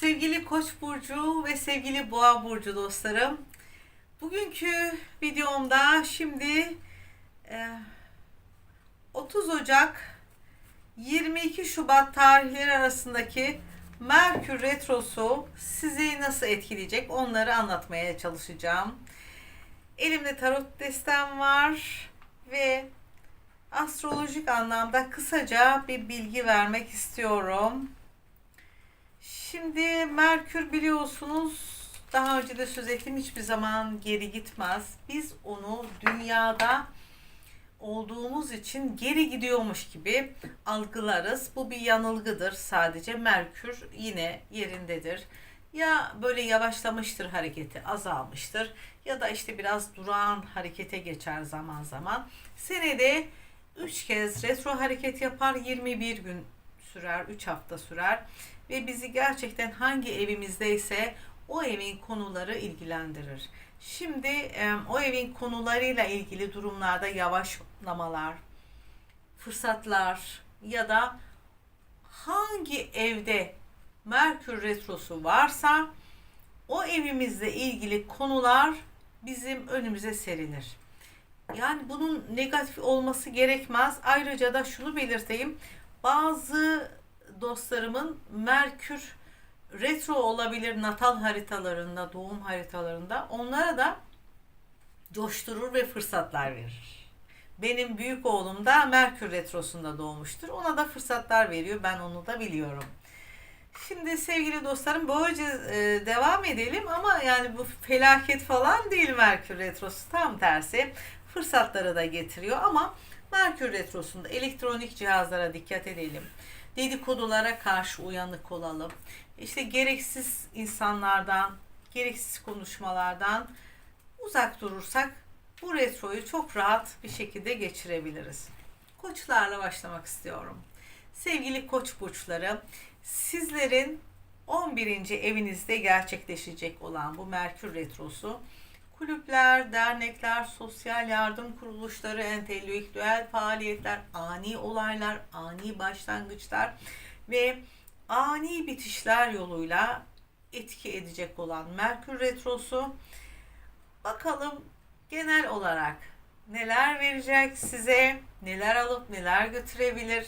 Sevgili Koç burcu ve sevgili Boğa burcu dostlarım. Bugünkü videomda şimdi e, 30 Ocak 22 Şubat tarihleri arasındaki Merkür retrosu sizi nasıl etkileyecek onları anlatmaya çalışacağım. Elimde tarot destem var ve astrolojik anlamda kısaca bir bilgi vermek istiyorum. Şimdi Merkür biliyorsunuz daha önce de söz ettim hiçbir zaman geri gitmez. Biz onu dünyada olduğumuz için geri gidiyormuş gibi algılarız. Bu bir yanılgıdır sadece. Merkür yine yerindedir. Ya böyle yavaşlamıştır hareketi, azalmıştır ya da işte biraz durağan harekete geçer zaman zaman. Senede 3 kez retro hareket yapar, 21 gün sürer, 3 hafta sürer ve bizi gerçekten hangi evimizdeyse o evin konuları ilgilendirir. Şimdi o evin konularıyla ilgili durumlarda yavaşlamalar, fırsatlar ya da hangi evde Merkür retrosu varsa o evimizle ilgili konular bizim önümüze serilir. Yani bunun negatif olması gerekmez. Ayrıca da şunu belirteyim. Bazı dostlarımın Merkür retro olabilir natal haritalarında, doğum haritalarında. Onlara da coşturur ve fırsatlar verir. Benim büyük oğlum da Merkür retrosunda doğmuştur. Ona da fırsatlar veriyor. Ben onu da biliyorum. Şimdi sevgili dostlarım böylece e, devam edelim ama yani bu felaket falan değil Merkür retrosu tam tersi fırsatları da getiriyor ama Merkür retrosunda elektronik cihazlara dikkat edelim. Dedikodulara karşı uyanık olalım. İşte gereksiz insanlardan, gereksiz konuşmalardan uzak durursak bu retroyu çok rahat bir şekilde geçirebiliriz. Koçlarla başlamak istiyorum. Sevgili koç burçları, sizlerin 11. evinizde gerçekleşecek olan bu Merkür retrosu kulüpler, dernekler, sosyal yardım kuruluşları, entelektüel faaliyetler, ani olaylar, ani başlangıçlar ve ani bitişler yoluyla etki edecek olan Merkür retrosu. Bakalım genel olarak neler verecek size, neler alıp neler götürebilir,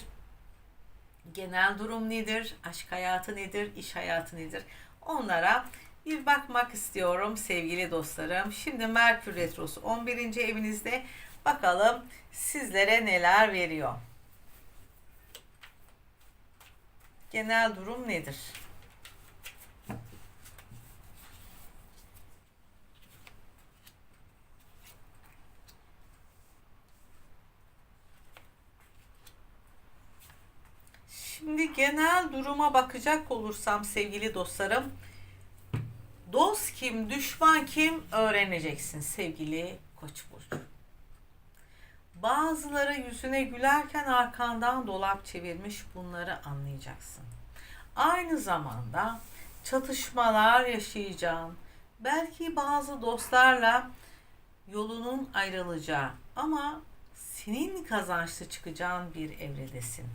genel durum nedir, aşk hayatı nedir, iş hayatı nedir? Onlara bir bakmak istiyorum sevgili dostlarım. Şimdi Merkür Retrosu 11. evinizde bakalım sizlere neler veriyor. Genel durum nedir? Şimdi genel duruma bakacak olursam sevgili dostlarım, dost kim, düşman kim öğreneceksin sevgili Koç burcu. Bazıları yüzüne gülerken arkandan dolap çevirmiş bunları anlayacaksın. Aynı zamanda çatışmalar yaşayacağın, belki bazı dostlarla yolunun ayrılacağı ama senin kazançlı çıkacağın bir evredesin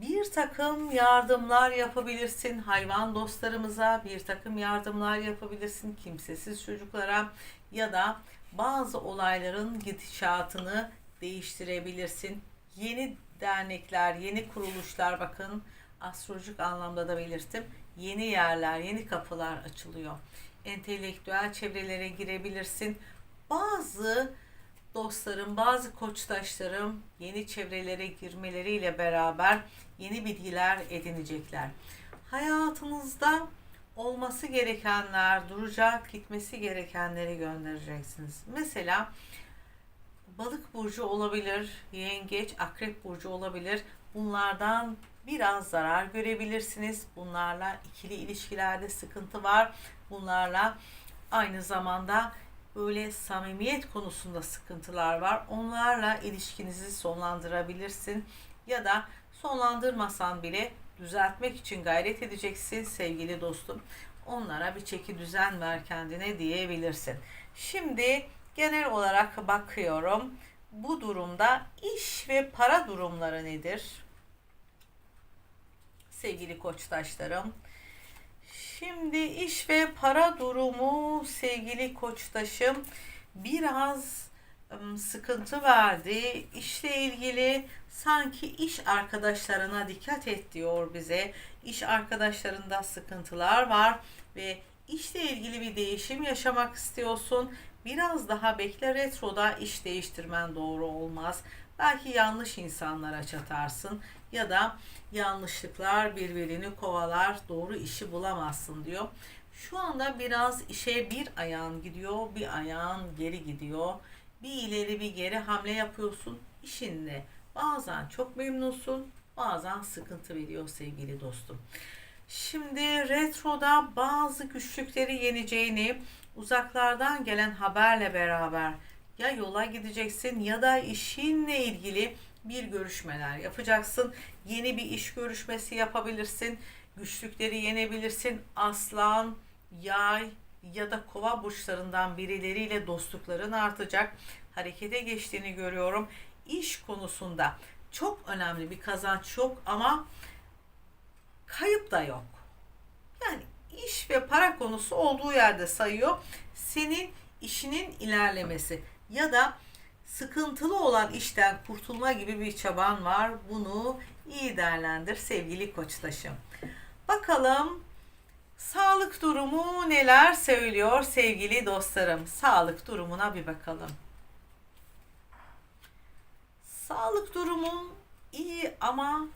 bir takım yardımlar yapabilirsin hayvan dostlarımıza, bir takım yardımlar yapabilirsin kimsesiz çocuklara ya da bazı olayların gidişatını değiştirebilirsin. Yeni dernekler, yeni kuruluşlar bakın astrolojik anlamda da belirttim. Yeni yerler, yeni kapılar açılıyor. Entelektüel çevrelere girebilirsin. Bazı dostlarım, bazı koçtaşlarım yeni çevrelere girmeleriyle beraber yeni bilgiler edinecekler. Hayatınızda olması gerekenler duracak, gitmesi gerekenleri göndereceksiniz. Mesela balık burcu olabilir, yengeç, akrep burcu olabilir. Bunlardan biraz zarar görebilirsiniz. Bunlarla ikili ilişkilerde sıkıntı var. Bunlarla aynı zamanda böyle samimiyet konusunda sıkıntılar var. Onlarla ilişkinizi sonlandırabilirsin ya da sonlandırmasan bile düzeltmek için gayret edeceksin sevgili dostum. Onlara bir çeki düzen ver kendine diyebilirsin. Şimdi genel olarak bakıyorum. Bu durumda iş ve para durumları nedir? Sevgili koçtaşlarım. Şimdi iş ve para durumu sevgili koçtaşım biraz sıkıntı verdi. İşle ilgili sanki iş arkadaşlarına dikkat et diyor bize. İş arkadaşlarında sıkıntılar var ve işle ilgili bir değişim yaşamak istiyorsun. Biraz daha bekle retroda iş değiştirmen doğru olmaz. Belki yanlış insanlara çatarsın ya da yanlışlıklar birbirini kovalar, doğru işi bulamazsın diyor. Şu anda biraz işe bir ayağın gidiyor, bir ayağın geri gidiyor. Bir ileri bir geri hamle yapıyorsun işinde. Bazen çok memnunsun, bazen sıkıntı veriyor sevgili dostum. Şimdi retroda bazı güçlükleri yeneceğini uzaklardan gelen haberle beraber ya yola gideceksin ya da işinle ilgili bir görüşmeler yapacaksın. Yeni bir iş görüşmesi yapabilirsin. Güçlükleri yenebilirsin. Aslan, yay ya da kova burçlarından birileriyle dostlukların artacak. Harekete geçtiğini görüyorum. İş konusunda çok önemli bir kazanç yok ama kayıp da yok. Yani iş ve para konusu olduğu yerde sayıyor. Senin işinin ilerlemesi ya da sıkıntılı olan işten kurtulma gibi bir çaban var. Bunu iyi değerlendir sevgili koçtaşım. Bakalım sağlık durumu neler söylüyor sevgili dostlarım. Sağlık durumuna bir bakalım. Sağlık durumum iyi ama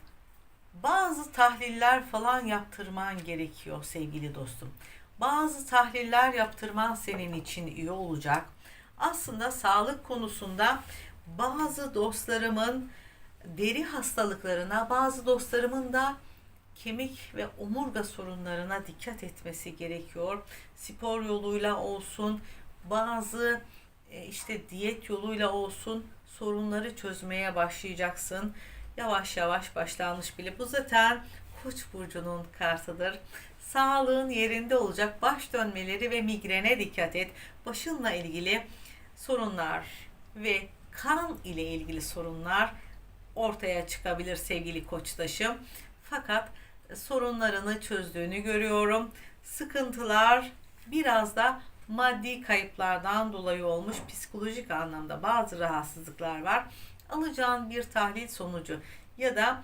bazı tahliller falan yaptırman gerekiyor sevgili dostum. Bazı tahliller yaptırman senin için iyi olacak. Aslında sağlık konusunda bazı dostlarımın deri hastalıklarına, bazı dostlarımın da kemik ve omurga sorunlarına dikkat etmesi gerekiyor. Spor yoluyla olsun, bazı e, işte diyet yoluyla olsun sorunları çözmeye başlayacaksın. Yavaş yavaş başlanmış bile. Bu zaten Koç burcunun kartıdır. Sağlığın yerinde olacak. Baş dönmeleri ve migrene dikkat et. Başınla ilgili sorunlar ve kan ile ilgili sorunlar ortaya çıkabilir sevgili koçtaşım. Fakat sorunlarını çözdüğünü görüyorum. Sıkıntılar biraz da maddi kayıplardan dolayı olmuş psikolojik anlamda bazı rahatsızlıklar var. Alacağın bir tahlil sonucu ya da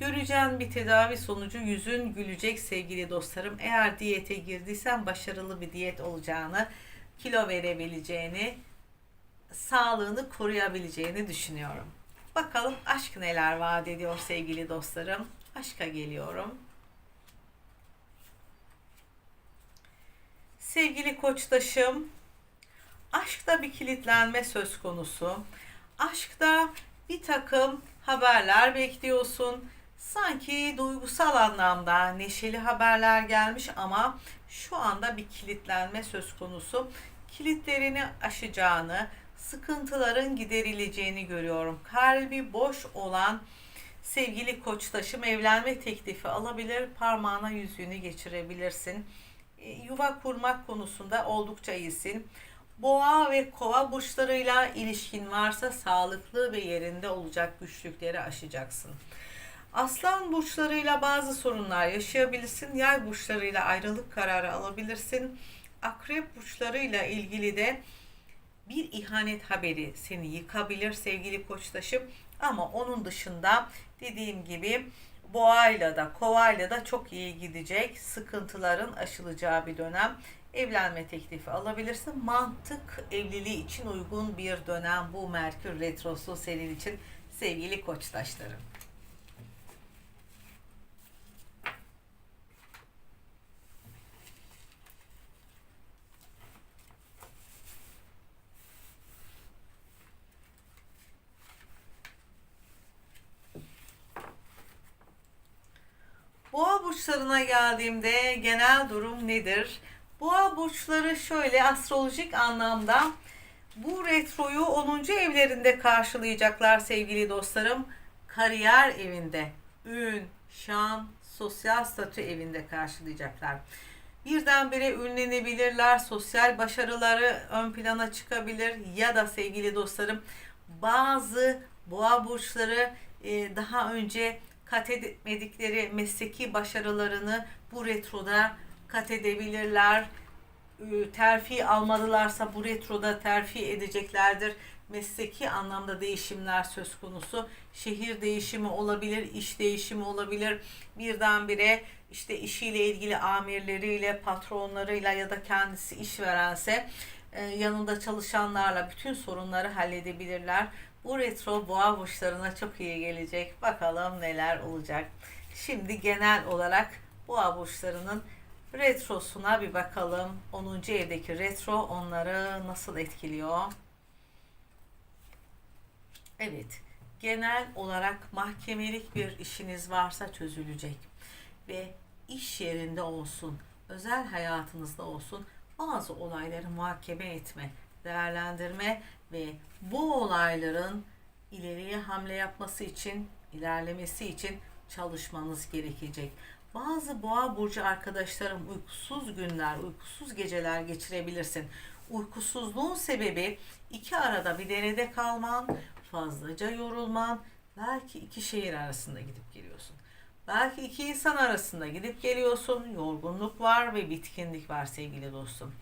göreceğin bir tedavi sonucu yüzün gülecek sevgili dostlarım. Eğer diyete girdiysen başarılı bir diyet olacağını, kilo verebileceğini, sağlığını koruyabileceğini düşünüyorum. Bakalım aşk neler vaat ediyor sevgili dostlarım. Aşka geliyorum. Sevgili koçtaşım, aşkta bir kilitlenme söz konusu. Aşkta bir takım haberler bekliyorsun. Sanki duygusal anlamda neşeli haberler gelmiş ama şu anda bir kilitlenme söz konusu. Kilitlerini aşacağını, sıkıntıların giderileceğini görüyorum. Kalbi boş olan sevgili koçtaşım evlenme teklifi alabilir, parmağına yüzüğünü geçirebilirsin. E, yuva kurmak konusunda oldukça iyisin. Boğa ve kova burçlarıyla ilişkin varsa sağlıklı ve yerinde olacak güçlükleri aşacaksın. Aslan burçlarıyla bazı sorunlar yaşayabilirsin. Yay burçlarıyla ayrılık kararı alabilirsin. Akrep burçlarıyla ilgili de bir ihanet haberi seni yıkabilir sevgili koçtaşım. Ama onun dışında dediğim gibi boğayla da kovayla da çok iyi gidecek sıkıntıların aşılacağı bir dönem. Evlenme teklifi alabilirsin. Mantık evliliği için uygun bir dönem bu Merkür Retrosu senin için sevgili koçtaşlarım. Boğa burçlarına geldiğimde genel durum nedir? Boğa burçları şöyle astrolojik anlamda bu retroyu 10. evlerinde karşılayacaklar sevgili dostlarım. Kariyer evinde, ün, şan, sosyal statü evinde karşılayacaklar. Birdenbire ünlenebilirler, sosyal başarıları ön plana çıkabilir ya da sevgili dostlarım bazı boğa burçları e, daha önce kat etmedikleri mesleki başarılarını bu retroda kat edebilirler. Ee, Terfi almadılarsa bu retroda terfi edeceklerdir. Mesleki anlamda değişimler söz konusu. Şehir değişimi olabilir, iş değişimi olabilir. Birdenbire işte işiyle ilgili amirleriyle, patronlarıyla ya da kendisi işverense yanında çalışanlarla bütün sorunları halledebilirler. Bu retro boğa burçlarına çok iyi gelecek. Bakalım neler olacak. Şimdi genel olarak boğa burçlarının retrosuna bir bakalım. 10. evdeki retro onları nasıl etkiliyor? Evet, genel olarak mahkemelik bir işiniz varsa çözülecek ve iş yerinde olsun, özel hayatınızda olsun bazı olayları muhakeme etme, değerlendirme ve bu olayların ileriye hamle yapması için, ilerlemesi için çalışmanız gerekecek. Bazı boğa burcu arkadaşlarım uykusuz günler, uykusuz geceler geçirebilirsin. Uykusuzluğun sebebi iki arada bir derede kalman, fazlaca yorulman, belki iki şehir arasında gidip geliyorsun. Belki iki insan arasında gidip geliyorsun. Yorgunluk var ve bitkinlik var sevgili dostum.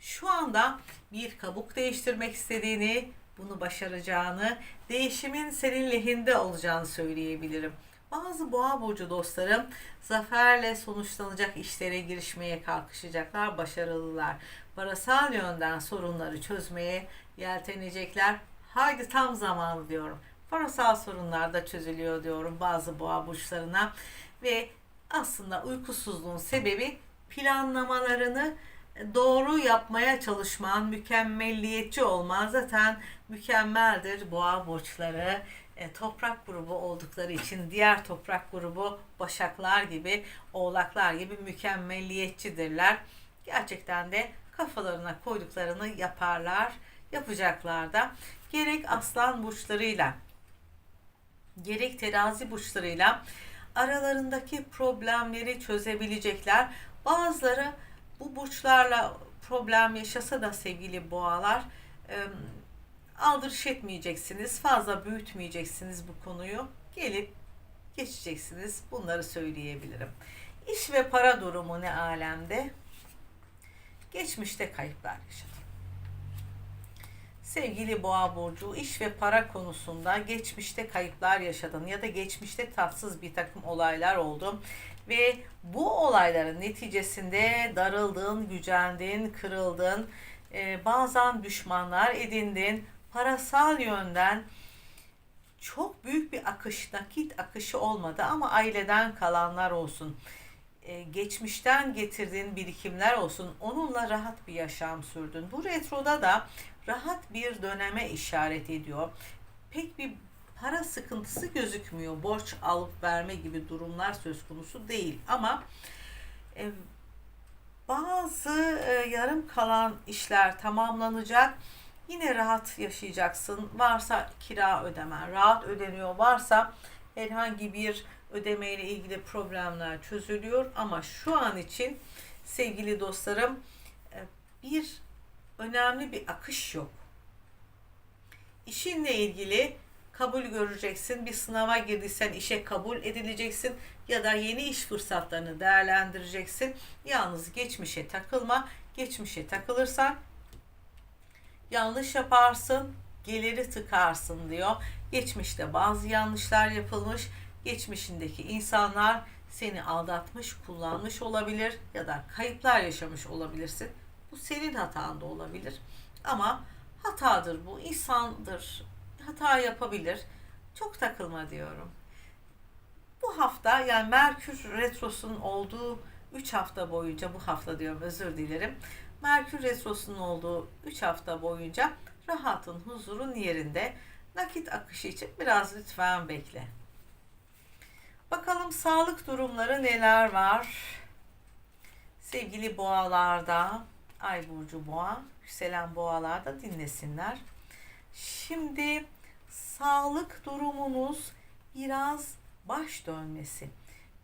Şu anda bir kabuk değiştirmek istediğini, bunu başaracağını, değişimin senin lehinde olacağını söyleyebilirim. Bazı boğa burcu dostlarım zaferle sonuçlanacak işlere girişmeye kalkışacaklar, başarılılar. Parasal yönden sorunları çözmeye yeltenecekler. Haydi tam zamanı diyorum. Parasal sorunlar da çözülüyor diyorum bazı boğa burçlarına ve aslında uykusuzluğun sebebi planlamalarını doğru yapmaya çalışman, mükemmelliyetçi olman zaten mükemmeldir boğa burçları. E, toprak grubu oldukları için diğer toprak grubu başaklar gibi, oğlaklar gibi mükemmelliyetçidirler. Gerçekten de kafalarına koyduklarını yaparlar, yapacaklar da. Gerek aslan burçlarıyla, gerek terazi burçlarıyla aralarındaki problemleri çözebilecekler. Bazıları bu burçlarla problem yaşasa da sevgili boğalar aldırış etmeyeceksiniz. Fazla büyütmeyeceksiniz bu konuyu. Gelip geçeceksiniz. Bunları söyleyebilirim. İş ve para durumu ne alemde? Geçmişte kayıplar yaşadım. Sevgili Boğa burcu, iş ve para konusunda geçmişte kayıplar yaşadın ya da geçmişte tatsız bir takım olaylar oldu ve bu olayların neticesinde darıldın, gücendin, kırıldın, ee, bazen düşmanlar edindin, parasal yönden çok büyük bir akış, nakit akışı olmadı ama aileden kalanlar olsun. Ee, geçmişten getirdiğin birikimler olsun. Onunla rahat bir yaşam sürdün. Bu retroda da rahat bir döneme işaret ediyor. Pek bir para sıkıntısı gözükmüyor. Borç alıp verme gibi durumlar söz konusu değil. Ama e, bazı e, yarım kalan işler tamamlanacak. Yine rahat yaşayacaksın. Varsa kira ödemen rahat ödeniyor. Varsa herhangi bir ödemeyle ilgili problemler çözülüyor. Ama şu an için sevgili dostlarım e, bir önemli bir akış yok. İşinle ilgili kabul göreceksin. Bir sınava girdiysen işe kabul edileceksin ya da yeni iş fırsatlarını değerlendireceksin. Yalnız geçmişe takılma. Geçmişe takılırsan yanlış yaparsın, geliri tıkarsın diyor. Geçmişte bazı yanlışlar yapılmış. Geçmişindeki insanlar seni aldatmış, kullanmış olabilir ya da kayıplar yaşamış olabilirsin. Bu senin hatan da olabilir. Ama hatadır bu, insandır. Hata yapabilir. Çok takılma diyorum. Bu hafta yani Merkür Retrosu'nun olduğu 3 hafta boyunca bu hafta diyorum özür dilerim. Merkür Retrosu'nun olduğu 3 hafta boyunca rahatın, huzurun yerinde. Nakit akışı için biraz lütfen bekle. Bakalım sağlık durumları neler var? Sevgili boğalarda, Ay burcu boğa, yükselen boğalarda dinlesinler. Şimdi sağlık durumunuz biraz baş dönmesi,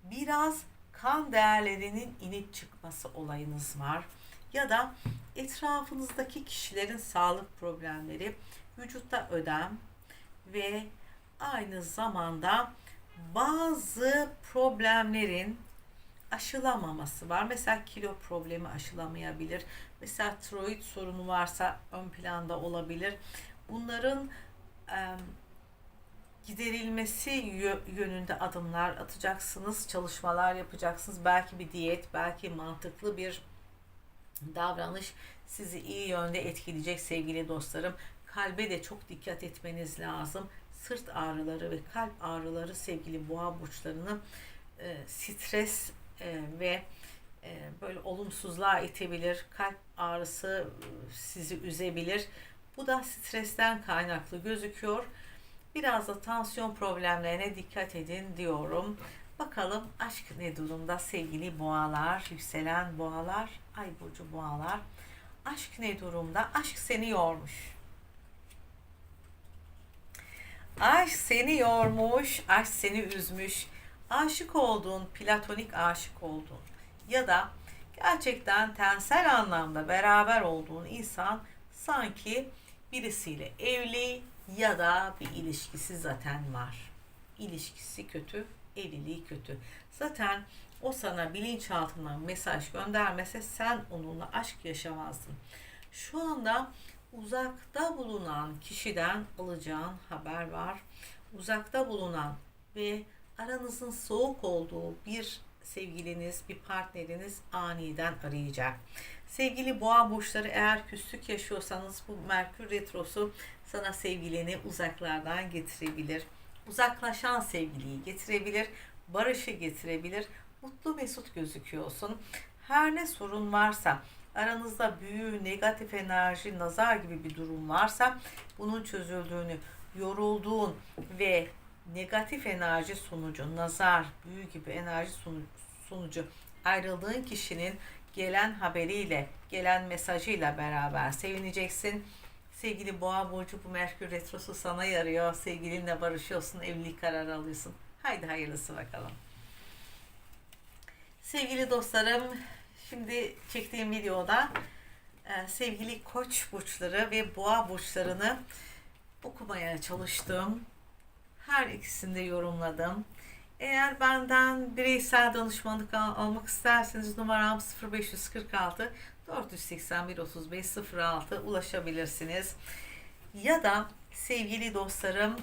biraz kan değerlerinin inip çıkması olayınız var. Ya da etrafınızdaki kişilerin sağlık problemleri, vücutta ödem ve aynı zamanda bazı problemlerin aşılamaması var. Mesela kilo problemi aşılamayabilir. Mesela tiroid sorunu varsa ön planda olabilir. Bunların em, giderilmesi yö- yönünde adımlar atacaksınız, çalışmalar yapacaksınız. Belki bir diyet, belki mantıklı bir davranış sizi iyi yönde etkileyecek sevgili dostlarım. Kalbe de çok dikkat etmeniz lazım. Sırt ağrıları ve kalp ağrıları sevgili boğa burçlarını e, stres e, ve e, böyle olumsuzluğa itebilir. Kalp ağrısı e, sizi üzebilir. Bu da stresten kaynaklı gözüküyor. Biraz da tansiyon problemlerine dikkat edin diyorum. Bakalım aşk ne durumda sevgili boğalar, yükselen boğalar, ay burcu boğalar. Aşk ne durumda? Aşk seni yormuş. Aşk seni yormuş, aşk seni üzmüş. Aşık olduğun, platonik aşık olduğun ya da gerçekten tensel anlamda beraber olduğun insan sanki birisiyle evli ya da bir ilişkisi zaten var. İlişkisi kötü, evliliği kötü. Zaten o sana bilinçaltından mesaj göndermese sen onunla aşk yaşamazdın. Şu anda uzakta bulunan kişiden alacağın haber var. Uzakta bulunan ve aranızın soğuk olduğu bir sevgiliniz, bir partneriniz aniden arayacak. Sevgili boğa burçları eğer küslük yaşıyorsanız bu Merkür Retrosu sana sevgilini uzaklardan getirebilir. Uzaklaşan sevgiliyi getirebilir, barışı getirebilir. Mutlu mesut gözüküyorsun. Her ne sorun varsa, aranızda büyü, negatif enerji, nazar gibi bir durum varsa bunun çözüldüğünü, yorulduğun ve negatif enerji sonucu, nazar, büyü gibi enerji sonu- sonucu ayrıldığın kişinin gelen haberiyle, gelen mesajıyla beraber sevineceksin. Sevgili Boğa Burcu bu Merkür Retrosu sana yarıyor. Sevgilinle barışıyorsun, evlilik kararı alıyorsun. Haydi hayırlısı bakalım. Sevgili dostlarım, şimdi çektiğim videoda e, sevgili koç burçları ve boğa burçlarını okumaya çalıştım. Her ikisini de yorumladım. Eğer benden bireysel danışmanlık al- almak isterseniz numaram 0546 481 35 06 ulaşabilirsiniz. Ya da sevgili dostlarım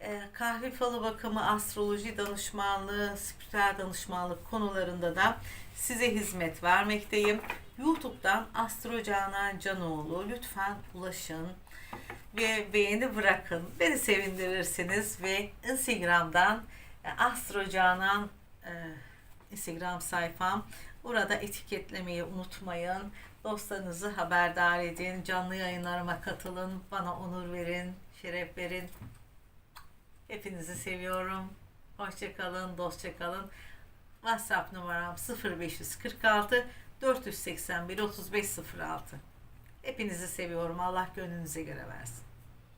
e, kahve falı bakımı, astroloji danışmanlığı, spiritüel danışmanlık konularında da size hizmet vermekteyim. YouTube'dan Astro Canan Canoğlu lütfen ulaşın ve beğeni bırakın. Beni sevindirirsiniz ve Instagram'dan e, Astro Canan e, Instagram sayfam. Burada etiketlemeyi unutmayın. Dostlarınızı haberdar edin. Canlı yayınlarıma katılın. Bana onur verin, şeref verin. Hepinizi seviyorum. Hoşçakalın, dostça kalın. WhatsApp numaram 0546 481 3506. Hepinizi seviyorum. Allah gönlünüze göre versin.